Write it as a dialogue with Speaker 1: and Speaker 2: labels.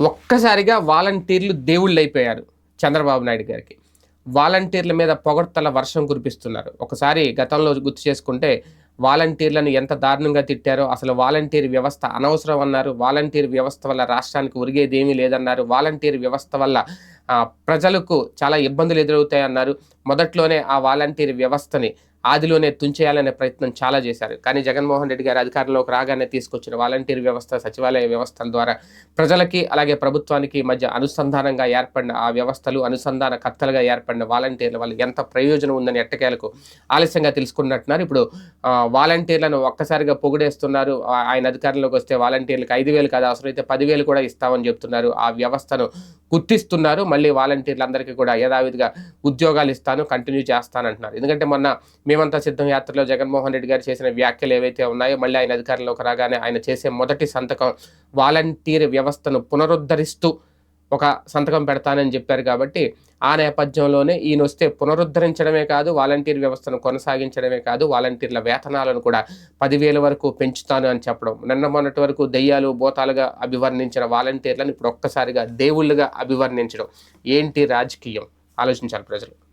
Speaker 1: ఒక్కసారిగా వాలంటీర్లు దేవుళ్ళు అయిపోయారు చంద్రబాబు నాయుడు గారికి. వాలంటీర్ల మీద పొగడ్తల వర్షం కురిపిస్తున్నారు. ఒకసారి గతంలో గుర్తు చేసుకుంటే వాలంటీర్లను ఎంత దారుణంగా తిట్టారో అసలు వాలంటీర్ వ్యవస్థ అనవసరం అన్నారు. వాలంటీర్ వ్యవస్థ వల్ల రాష్ట్రానికి ఒరిగేదేమీ లేదన్నారు. వాలంటీర్ వ్యవస్థ వల్ల ప్రజలకు చాలా ఇబ్బందులు ఎదురవుతాయన్నారు. మొదట్లోనే ఆ వాలంటీర్ వ్యవస్థని ఆదిలోనే తుంచేయాలనే ప్రయత్నం చాలా చేశారు. కానీ జగన్మోహన్ రెడ్డి గారు అధికారంలోకి రాగానే తీసుకొచ్చిన వాలంటీర్ వ్యవస్థ సచివాలయ వ్యవస్థల ద్వారా ప్రజలకి అలాగే ప్రభుత్వానికి మధ్య అనుసంధానంగా ఏర్పడిన ఆ వ్యవస్థలు అనుసంధాన కర్తలుగా ఏర్పడిన వాలంటీర్ల వల్ల ఎంత ప్రయోజనం ఉందని ఎట్టకేలకు ఆలస్యంగా తెలుసుకున్నట్టున్నారు. ఇప్పుడు వాలంటీర్లను ఒక్కసారిగా పొగిడేస్తున్నారు. ఆయన అధికారంలోకి వస్తే వాలంటీర్లకు ఐదు వేలు కాదు అవసరమైతే పదివేలు కూడా ఇస్తామని చెప్తున్నారు. ఆ వ్యవస్థను గుర్తిస్తున్నారు. మళ్ళీ వాలంటీర్లందరికీ కూడా యథావిధిగా ఉద్యోగాలు ఇస్తాను కంటిన్యూ చేస్తానంటున్నారు. ఎందుకంటే మొన్న మేమంతా సిద్ధం యాత్రలో జగన్మోహన్ రెడ్డి గారు చేసిన వ్యాఖ్యలు ఏవైతే ఉన్నాయో మళ్ళీ ఆయన అధికారంలోకి రాగానే ఆయన చేసే మొదటి సంతకం వాలంటీర్ వ్యవస్థను పునరుద్ధరిస్తూ ఒక సంతకం పెడతానని చెప్పారు కాబట్టి ఆ నేపథ్యంలోనే ఈయన వస్తే పునరుద్ధరించడమే కాదు వాలంటీర్ వ్యవస్థను కొనసాగించడమే కాదు వాలంటీర్ల వేతనాలను కూడా పదివేల వరకు పెంచుతాను అని చెప్పడం. నిన్న మొన్నటి వరకు దెయ్యాలు బోతాలుగా అభివర్ణించిన వాలంటీర్లను ఇప్పుడు ఒక్కసారిగా దేవుళ్ళుగా అభివర్ణించడం. ఏంటి రాజకీయం? ఆలోచించాలి ప్రజలు.